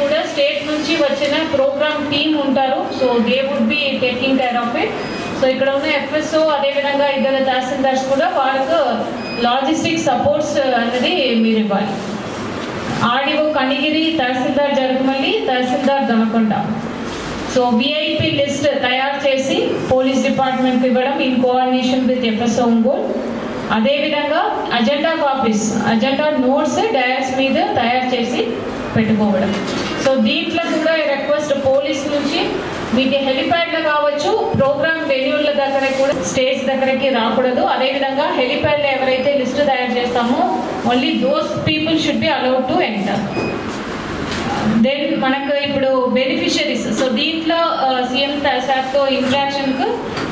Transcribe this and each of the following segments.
కూడా స్టేట్ నుంచి వచ్చిన ప్రోగ్రామ్ టీమ్ ఉంటారు. So they would be taking care of it so ఇక్కడ ఉన్న ఎఫ్ఎస్ఓ అదేవిధంగా ఇద్దరు తహసీల్దార్స్ కూడా వాళ్ళకు లాజిస్టిక్ సపోర్ట్స్ అనేది మీరు ఇవ్వాలి. RDO Kanigiri tahsildar Jarugumalli tahsildar Donakonda. So VIP list తయారు చేసి పోలీస్ డిపార్ట్మెంట్కి ఇవ్వడం in coordination with FSO Ongole అదేవిధంగా అజెండా కాపీస్ అజెండా నోట్స్ డయర్స్ మీద తయారు చేసి పెట్టుకోవడం. సో దీంట్లో కూడా రిక్వెస్ట్ పోలీస్ నుంచి మీకు హెలిప్యాడ్లో కావచ్చు ప్రోగ్రామ్ వెన్యూల దగ్గర కూడా స్టేజ్ దగ్గరకి రాకూడదు. అదేవిధంగా హెలిప్యాడ్లో ఎవరైతే లిస్ట్ తయారు చేస్తామో only those people should be allowed to enter then మనకు ఇప్పుడు బెనిఫిషరీస్ సో దీంట్లో సీఎం శాఖతో ఇంట్రాక్షన్కు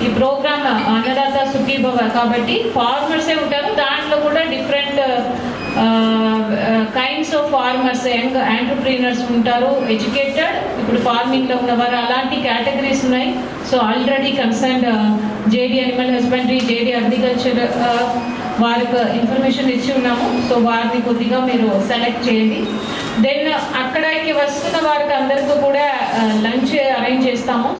ఈ ప్రోగ్రామ్ అన్నదాత సుఖీభవ కాబట్టి ఫార్మర్సే ఉంటారు. దాంట్లో కూడా different kinds of farmers young entrepreneurs ఉంటారు. ఎడ్యుకేటెడ్ ఇప్పుడు ఫార్మింగ్లో ఉన్నవారు అలాంటి కేటగిరీస్ ఉన్నాయి. So already concern JD animal husbandry JD agriculture వారికి ఇన్ఫర్మేషన్ ఇచ్చి ఉన్నాము. సో వారిని కొద్దిగా మీరు సెలెక్ట్ చేయండి. దెన్ అక్కడికి వస్తున్న వారికి అందరికీ కూడా లంచ్ అరేంజ్ చేస్తాము.